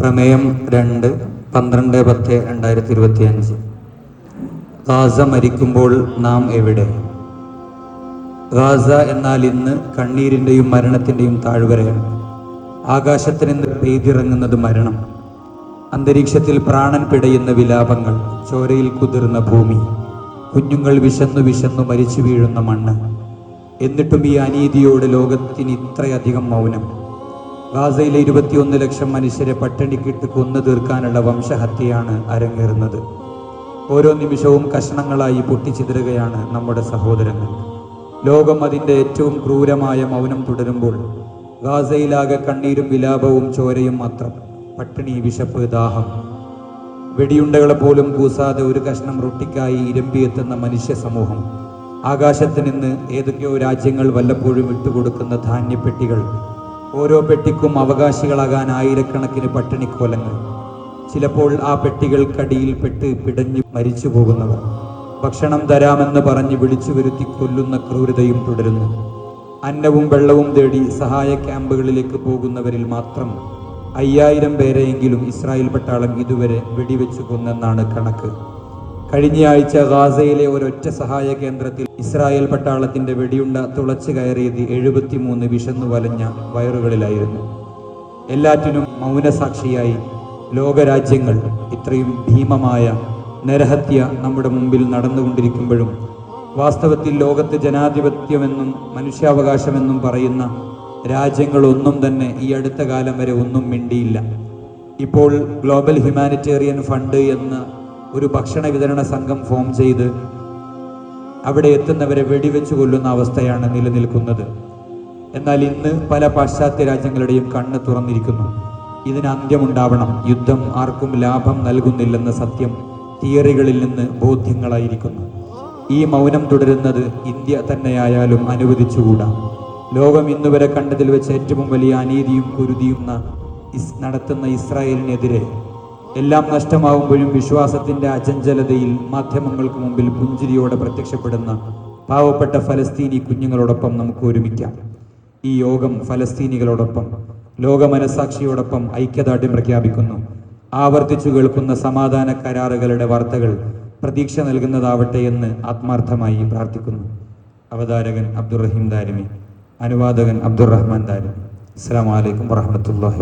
പ്രമേയം രണ്ട് പന്ത്രണ്ട് പത്ത് രണ്ടായിരത്തി ഇരുപത്തി അഞ്ച് ഗാസ മരിക്കുമ്പോൾ നാം എവിടെ? ഗാസ എന്നാൽ ഇന്ന് കണ്ണീരിന്റെയും മരണത്തിന്റെയും താഴ്വരയാണ്. ആകാശത്തിൽ നിന്ന് പെയ്തിറങ്ങുന്നത് മരണം. അന്തരീക്ഷത്തിൽ പ്രാണൻ പിടയുന്ന വിലാപങ്ങൾ ചോരയിൽ കുതിർന്ന ഭൂമി കുഞ്ഞുങ്ങൾ വിശന്നു വിശന്നു മരിച്ചു വീഴുന്ന മണ്ണ്. എന്നിട്ടും ഈ അനീതിയോട് ലോകത്തിന് ഇത്രയധികം മൗനം. ഗാസയിലെ ഇരുപത്തിയൊന്ന് ലക്ഷം മനുഷ്യരെ പട്ടിണിക്കിട്ട് കൊന്നു തീർക്കാനുള്ള വംശഹത്യയാണ് അരങ്ങേറുന്നത്. ഓരോ നിമിഷവും കഷണങ്ങളായി പൊട്ടിച്ചിതറുകയാണ് നമ്മുടെ സഹോദരങ്ങൾ. ലോകം അതിന്റെ ഏറ്റവും ക്രൂരമായ മൗനം തുടരുമ്പോൾ ഗാസയിലാകെ കണ്ണീരും വിലാപവും ചോരയും മാത്രം. പട്ടിണി വിശപ്പ് ദാഹം. വെടിയുണ്ടകളെ പോലും കൂസാതെ ഒരു കഷ്ണം റൊട്ടിക്കായി ഇരമ്പിയെത്തുന്ന മനുഷ്യ സമൂഹം. ആകാശത്ത് നിന്ന് ഏതൊക്കെയോ രാജ്യങ്ങൾ വല്ലപ്പോഴും ഇട്ടുകൊടുക്കുന്ന ധാന്യപ്പെട്ടികൾ ഓരോ പെട്ടിക്കും അവകാശികളാകാൻ ആയിരക്കണക്കിന് പട്ടിണിക്കോലങ്ങൾ. ചിലപ്പോൾ ആ പെട്ടികൾക്കടിയിൽ പെട്ട് പിടഞ്ഞു മരിച്ചു പോകുന്നവർ. ഭക്ഷണം തരാമെന്ന് പറഞ്ഞ് വിളിച്ചു വരുത്തി കൊല്ലുന്ന ക്രൂരതയും തുടരുന്നു. അന്നവും വെള്ളവും തേടി സഹായ ക്യാമ്പുകളിലേക്ക് പോകുന്നവരിൽ മാത്രം അയ്യായിരം പേരെയെങ്കിലും ഇസ്രായേൽ പട്ടാളം ഇതുവരെ വെടിവെച്ചു കൊന്നെന്നാണ് കണക്ക്. കഴിഞ്ഞയാഴ്ച ഗാസയിലെ ഒരൊറ്റ സഹായ കേന്ദ്രത്തിൽ ഇസ്രായേൽ പട്ടാളത്തിന്റെ വെടിയുണ്ട തുളച്ചു കയറിയത് എഴുപത്തിമൂന്ന് വിശന്നു വലഞ്ഞ വയറുകളിലായിരുന്നു. എല്ലാറ്റിനും മൗനസാക്ഷിയായി ലോകരാജ്യങ്ങൾ ഇത്രയും ഭീമമായ നരഹത്യ നമ്മുടെ മുമ്പിൽ നടന്നുകൊണ്ടിരിക്കുമ്പോഴും വാസ്തവത്തിൽ ലോകത്ത് ജനാധിപത്യമെന്നും മനുഷ്യാവകാശമെന്നും പറയുന്ന രാജ്യങ്ങളൊന്നും തന്നെ ഈ അടുത്ത കാലം വരെ ഒന്നും മിണ്ടിയില്ല. ഇപ്പോൾ ഗ്ലോബൽ ഹ്യൂമാനിറ്റേറിയൻ ഫണ്ട് എന്ന ഒരു ഭക്ഷണ വിതരണ സംഘം ഫോം ചെയ്ത് അവിടെ എത്തുന്നവരെ വെടിവെച്ചു കൊല്ലുന്ന അവസ്ഥയാണ് നിലനിൽക്കുന്നത്. എന്നാൽ ഇന്ന് പല പാശ്ചാത്യ രാജ്യങ്ങളുടെയും കണ്ണ് തുറന്നിരിക്കുന്നു. ഇതിന് അന്ത്യമുണ്ടാവണം. യുദ്ധം ആർക്കും ലാഭം നൽകുന്നില്ലെന്ന സത്യം തിയറികളിൽ നിന്ന് ബോധ്യങ്ങളായിരിക്കുന്നു. ഈ മൗനം തുടരുന്നത് ഇന്ത്യ തന്നെയായാലും അനുവദിച്ചുകൂടാ. ലോകം ഇന്നുവരെ കണ്ടതിൽ വെച്ച് ഏറ്റവും വലിയ അനീതിയും കുരുതിയും നടത്തുന്ന ഇസ്രായേലിനെതിരെ എല്ലാം നഷ്ടമാവുമ്പോഴും വിശ്വാസത്തിന്റെ അചഞ്ചലതയിൽ മാധ്യമങ്ങൾക്ക് മുമ്പിൽ പുഞ്ചിരിയോടെ പ്രത്യക്ഷപ്പെടുന്ന പാവപ്പെട്ട ഫലസ്തീനി കുഞ്ഞുങ്ങളോടൊപ്പം നമുക്ക് ഒരുമിക്കാം. ഈ യോഗം ഫലസ്തീനികളോടൊപ്പം ലോക മനസാക്ഷിയോടൊപ്പം ഐക്യദാർഢ്യം പ്രഖ്യാപിക്കുന്നു. ആവർത്തിച്ചു കേൾക്കുന്ന സമാധാന കരാറുകളുടെ വാർത്തകൾ പ്രതീക്ഷ നൽകുന്നതാവട്ടെ എന്ന് ആത്മാർത്ഥമായി പ്രാർത്ഥിക്കുന്നു. അവതാരകൻ അബ്ദുറഹീം ദാരിമി അനുവാദകൻ അബ്ദുറഹ്മാൻ ദാരിമി. അസ്സാം വലൈക്കും വാഹമത്തല്ലാഹി